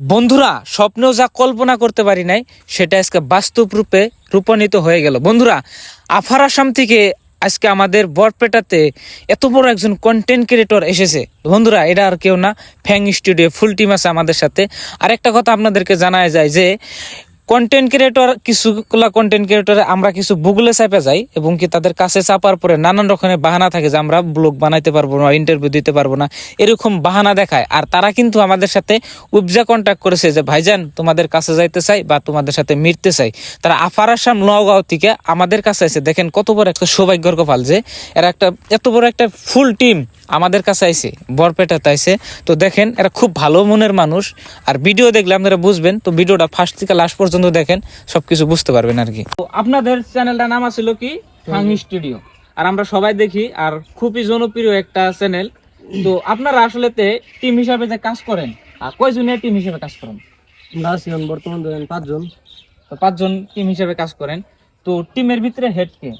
বন্ধুরা, স্বপ্নেও যা কল্পনা করতে পারি নাই, সেটা আজকে বাস্তব রূপে রূপান্বিত হয়ে গেল। বন্ধুরা, আফার আসাম থেকে আজকে আমাদের বরপেটাতে এত বড় একজন কন্টেন্ট ক্রিয়েটর এসেছে। বন্ধুরা, এটা আর কেউ না ফ্যাং স্টুডিও ফুল টিম আছে আমাদের সাথে। আর একটা কথা আপনাদেরকে জানায় যায় যে কন্টেন্ট ক্রিয়েটর কিছুগুলা কন্টেন্ট ক্রিয়েটর আমরা কিছু বুগলে চাপে যাই এবং কি তাদের কাছে চাপার পরে নানান রকমের বাহানা থাকে যে আমরা ব্লগ বানাইতে পারব না ইন্টারভিউ দিতে পারব না, এরকম বাহানা দেখায়। আর তারা কিন্তু আমাদের সাথে উবজা কন্ট্যাক্ট করেছে যে, ভাইজান, তোমাদের কাছে যাইতে চাই বা তোমাদের সাথে মিটতে চাই। তারা আফার আসাম নগাঁও থেকে আমাদের কাছে এসে দেখেন কত বড় একটা সৌভাগ্যর কপাল যে, এরা একটা, এত বড় একটা ফুল টিম আমাদের কাছে আইছে বরপেটাতে আইছে। তো দেখেন এরা খুব ভালো মনের মানুষ। আর ভিডিও দেখলে আপনারা বুঝবেন তো ভিডিওটা ফার্স্ট থেকে লাস্ট পর্যন্ত দেখেন সবকিছু বুঝতে পারবেন আর কি। তো আপনাদের চ্যানেলটার নাম আছিল কি? ফাঙ্গি স্টুডিও আর আমরা সবাই দেখি আর খুবই জনপ্রিয় একটা চ্যানেল তো আপনারা আসলে টিম হিসাবে যে কাজ করেন আর কয়জনের টিম হিসাবে কাজ করেন? আমরা আছি বর্তমান ধরেন পাঁচজন। তো পাঁচজন টিম হিসাবে কাজ করেন। তো টিমের ভিতরে হেড কে?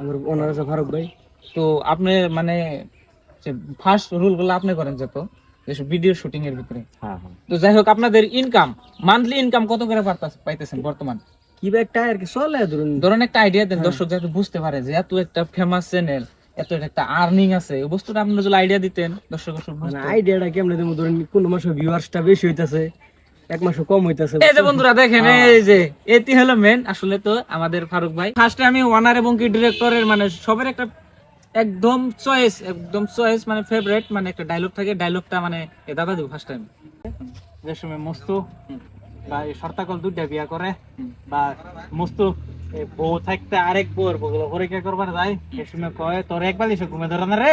আমার ওনার আছে ফারুক ভাই। তো আপনি মানে ফার্স্ট রুলগুলো আপনি করেন ভিডিও শুটিং এর ভিতরে। হ্যাঁ হ্যাঁ। তো যাই হোক আপনাদের ইনকাম মান্থলি ইনকাম কত করে পাইতেছেন বর্তমান? একটা আর কি চলে ধরুন। ধরেন একটা আইডিয়া দেন হ্যাঁ। দর্শক যাতে বুঝতে পারে যে এত একটা ফেমাস চ্যানেল এত একটা আর্নিং আছে বস্তুটা আপনারা যদি আইডিয়া দিতেন দর্শক দর্শক মানে আইডিয়াটা কেমনে দেবো? ধরুন কোন মাসে ভিউয়ার্সটা বেশি হইতাছে এক মাসে কম হইতাছে। এই যে বন্ধুরা দেখেন। এই যে এটি হলো মেন আসলে তো আমাদের ফারুক ভাই ফার্স্টে আমি ওয়ানার এবং কি ডিরেক্টরের মানে সবার একটা একদম চয়েস একদম চয়েস মানে ফেভারিট মানে একটা ডায়লগ থাকে ডায়লগটা মানে এ দাদা দিব ফার্স্ট টাইম যে সময় মস্তু বা এই শর্তাকল দুইটা বিয়া করে বা মস্তু বউ থাকতে আরেক বউর বগুলো পরীক্ষা করবার যায় সে সময় কয় তোর এক বালিশে ঘুমে ধরে না রে?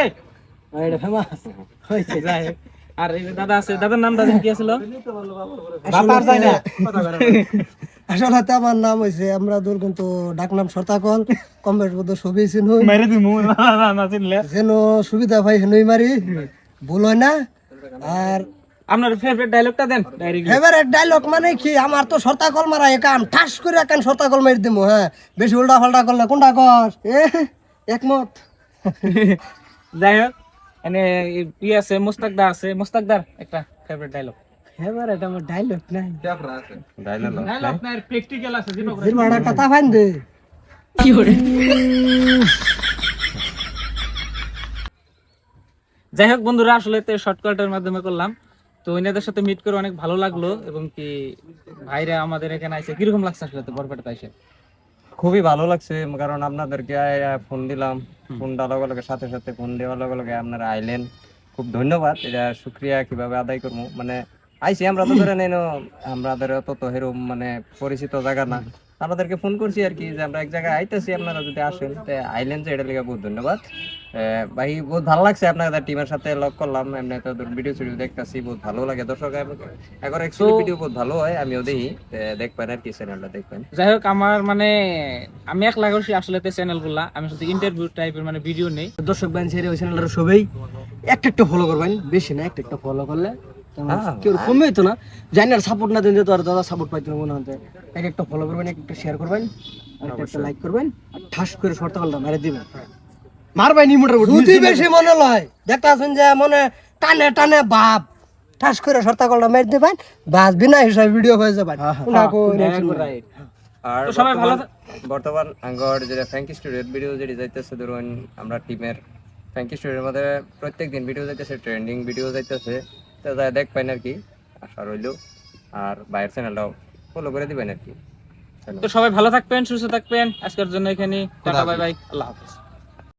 এটা ফেমাস হয়েছে যাই হোক। আর এই দাদা আছে দাদার নাম দাদা কি আছিল? বাতার যায় না। আসলে তো আমার নাম হয়েছে আমরা দূর কিন্তু ডাক নাম সর্তাকল কম বেশ বোধ ছবি চিনু মেরে দিমু না না না চিনলে। যেন সুবিধা পাই হেনই মারি ভুল হয় না। আর আপনার ফেভারিট ডায়লগটা দেন ফেভারিট ডায়লগ মানে কি? আমার তো সর্তাকল মারা এ কাম ঠাস করে কান সর্তাকল মারি দিমু হ্যাঁ। বেশি উল্টা ফাল্টা করলে কোনটা কর এ একমত। যাই হোক এনে ই আছে মুস্তাকদার আছে। মুস্তাকদার একটা ফেভারিট ডায়লগ ফেভারিট আমার ডায়লগ নাই। ডায়লগ আপনার প্র্যাকটিক্যাল আছে দিন জিরমাড়া কথা ফাইন দে। যাই হোক বন্ধুরা আসলে তো শর্টকাটের মাধ্যমে করলাম। তো এনাদের সাথে মিট করে অনেক ভালো লাগল এবং কি ভাইরা আমাদের এখানে আইসে কীরকম লাগছে আসলে তো বরপেটাতে আইসে? খুবই ভালো লাগছে কারণ আপনাদেরকে ফোন দিলাম। ফোন দেওয়ার লগে লগে সাথে সাথে ফোন দেওয়ার লগে লগে আপনারা আইলেন। খুব ধন্যবাদ এটা শুক্রিয়া কীভাবে আদায় করব। মানে আইসি আমরা তো ধরে নেন আমাদের অত তো হেরম মানে পরিচিত জায়গা না। আপনাদেরকে ফোন করছি আর কি যে আমরা এক জায়গায় আইতেছি আপনারা যদি আসেন তো আইলেন যে এটা লিগে বহুত ধন্যবাদ। ভাই বহুত ভালো লাগছে আপনাদের টিমের সাথে লক করলাম এমনি তো ভিডিও সিডিও দেখতেছি বহুত ভালো লাগে। দর্শক এখন অ্যাকচুয়ালি ভিডিও বহুত ভালো হয় আমিও দেখি দেখবেন আর কি চ্যানেলটা দেখবেন। যাই হোক আমার মানে আমি এক লাগাচ্ছি আসলে তো চ্যানেলগুলা আমি শুধু ইন্টারভিউ টাইপের মানে ভিডিও নেই। দর্শক বাইন ছেড়ে ওই চ্যানেলটা সবাই একটা একটা ফলো করবেন বেশি না একটা একটা ফলো করলে। কেউ হইতো না। জানি আর সাপোর্ট না দিন তো আর দাদা সাপোর্ট পাইতো না মনে হতে এক একটা ফলো করবেন এক একটা শেয়ার করবেন আর একটা লাইক করবেন আর ঠাস করে শর্টকালটা মেরে দিবেন। মারবাই নি মোটর বেশি মনে লয় দেখতে আছেন যে মনে টানে টানে বাপ ঠাস করে শর্টকালটা মেরে দিবেন বাস বিনা হিসাবে ভিডিও হয়ে যাবে। কোনা আর সবাই ভালো বর্তমান- বর্তমান আঙ্গর যেটা ফ্যাঙ্কি স্টুডিওর ভিডিও যেটি যাইতেছে ধরুন আমরা টিমের ফ্যাঙ্কি স্টুডিওর মধ্যে প্রত্যেক দিন ভিডিও যাইতেছে ট্রেন্ডিং ভিডিও যাইতেছে। তো যা দেখবেন আর কি আশা রইল। আর বাইরের চ্যানেলটাও ফলো করে দিবেন আর কি। তো সবাই ভালো থাকবেন সুস্থ থাকবেন। আজকের জন্য এখানে টাটা বাই বাই আল্লাহ হাফেজ।